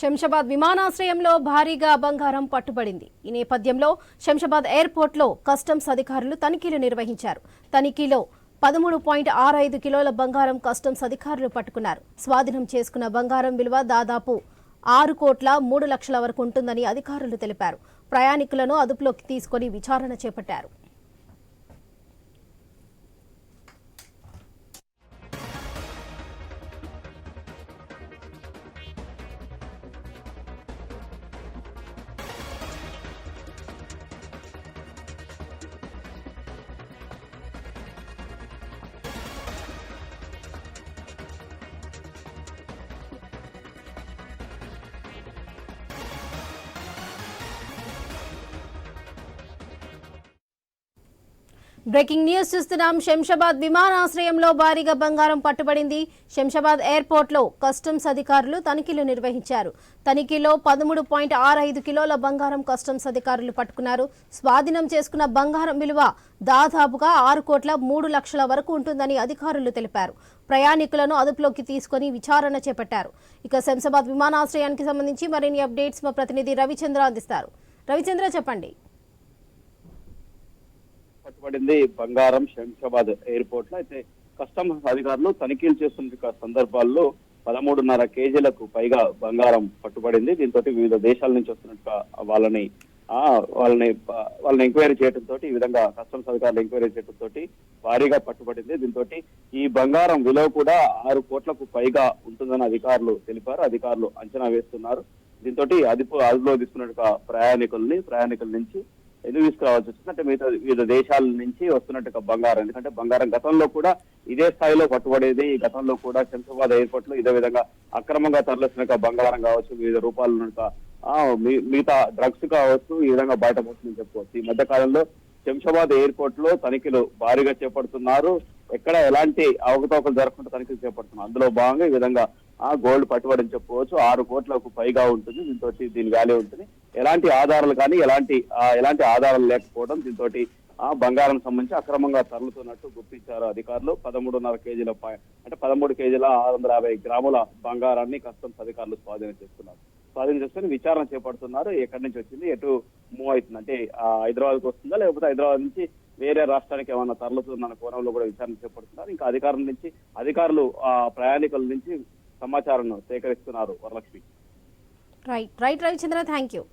శంషాబాద్ విమానాశ్రయంలో భారీగా బంగారం పట్టుబడింది. ఈ నేపథ్యంలో శంషాబాద్ ఎయిర్పోర్ట్లో కస్టమ్స్ అధికారులు తనిఖీలు నిర్వహించారు. తనిఖీలో పదమూడు పాయింట్ ఆరు ఐదు కిలోల బంగారం కస్టమ్స్ అధికారులు పట్టుకున్నారు. స్వాధీనం చేసుకున్న బంగారం విలువ దాదాపు ఆరు కోట్ల మూడు లక్షల వరకు ఉంటుందని అధికారులు తెలిపారు. ప్రయాణికులను అదుపులోకి తీసుకొని విచారణ చేపట్టారు. బ్రేకింగ్ న్యూస్ చూస్తున్నాం. శంషాబాద్ విమానాశ్రయంలో భారీగా బంగారం పట్టుబడింది. శంషాబాద్ ఎయిర్పోర్ట్లో కస్టమ్స్ అధికారులు తనిఖీలు నిర్వహించారు. తనిఖీలో పదమూడు పాయింట్ ఆరు ఐదు కిలోల బంగారం కస్టమ్స్ అధికారులు పట్టుకున్నారు. స్వాధీనం చేసుకున్న బంగారం విలువ దాదాపుగా ఆరు కోట్ల మూడు లక్షల వరకు ఉంటుందని అధికారులు తెలిపారు. ప్రయాణికులను అదుపులోకి తీసుకొని విచారణ చేపట్టారు. ఇక శంషాబాద్ విమానాశ్రయానికి సంబంధించి మరిన్ని అప్డేట్స్ మా ప్రతినిధి రవిచంద్ర అందిస్తారు. రవిచంద్ర చెప్పండి. పట్టుబడింది బంగారం శంషాబాద్ ఎయిర్పోర్ట్లో అయితే కస్టమ్స్ అధికారులు తనిఖీలు చేస్తున్న సందర్భాల్లో పదమూడున్నర కేజీలకు పైగా బంగారం పట్టుబడింది. దీంతో వివిధ దేశాల నుంచి వస్తున్నట్టుగా వాళ్ళని ఆ వాళ్ళని వాళ్ళని ఎంక్వైరీ చేయడంతో ఈ విధంగా కస్టమ్స్ అధికారులు ఎంక్వైరీ చేయడంతో భారీగా పట్టుబడింది. దీంతో ఈ బంగారం విలువ కూడా ఆరు కోట్లకు పైగా ఉంటుందని అధికారులు తెలిపారు. అధికారులు అంచనా వేస్తున్నారు. దీంతో అదుపు అదుపులో తీసుకున్నట్టుగా ప్రయాణికుల్ని ప్రయాణికుల నుంచి ఎందుకు తీసుకురావాల్సి వచ్చింది అంటే మిగతా వివిధ దేశాల నుంచి వస్తున్నట్టుగా బంగారం. ఎందుకంటే బంగారం గతంలో కూడా ఇదే స్థాయిలో పట్టుబడేది ఈ గతంలో కూడా శంషాబాద్ ఎయిర్పోర్ట్లో ఇదే విధంగా అక్రమంగా తరలిస్తున్న బంగారం కావచ్చు వివిధ రూపాల మిగతా డ్రగ్స్ కావచ్చు ఈ విధంగా బయటపడుతుందని చెప్పుకోవచ్చు. ఈ మధ్య కాలంలో శంషాబాద్ ఎయిర్పోర్ట్లో తనిఖీలు భారీగా చేపడుతున్నారు. ఎక్కడ ఎలాంటి అవకతవకలు జరగకుండా తనిఖీలు చేపడుతున్నారు. అందులో భాగంగా ఈ విధంగా ఆ గోల్డ్ పట్టుబడి చెప్పుకోవచ్చు. ఆరు కోట్లకు పైగా ఉంటుంది. దీంతో దీని వాల్యూ ఉంటుంది. ఎలాంటి ఆధారాలు కానీ ఎలాంటి ఎలాంటి ఆధారాలు లేకపోవడం దీంతో ఆ బంగారం సంబంధించి అక్రమంగా తరలుతున్నట్టు గుర్తించారు అధికారులు. పదమూడున్నర కేజీల పై- అంటే పదమూడు కేజీల ఆరు వందల యాభై గ్రాముల బంగారాన్ని కస్టమ్స్ అధికారులు స్వాధీనం చేస్తున్నారు స్వాధీనం చేసుకుని విచారణ చేపడుతున్నారు. ఎక్కడి నుంచి వచ్చింది ఎటు మూవ్ అవుతుంది? అంటే హైదరాబాద్కి వస్తుందా లేకపోతే హైదరాబాద్ నుంచి వేరే రాష్ట్రానికి ఏమైనా తరలుతుందన్న కోణంలో కూడా విచారణ చేపడుతున్నారు. ఇంకా అధికారుల నుంచి అధికారులు ఆ ప్రయాణికుల నుంచి సమాచారం సేకరిస్తున్నారు Varalakshmi. Right right Ravichandra thank you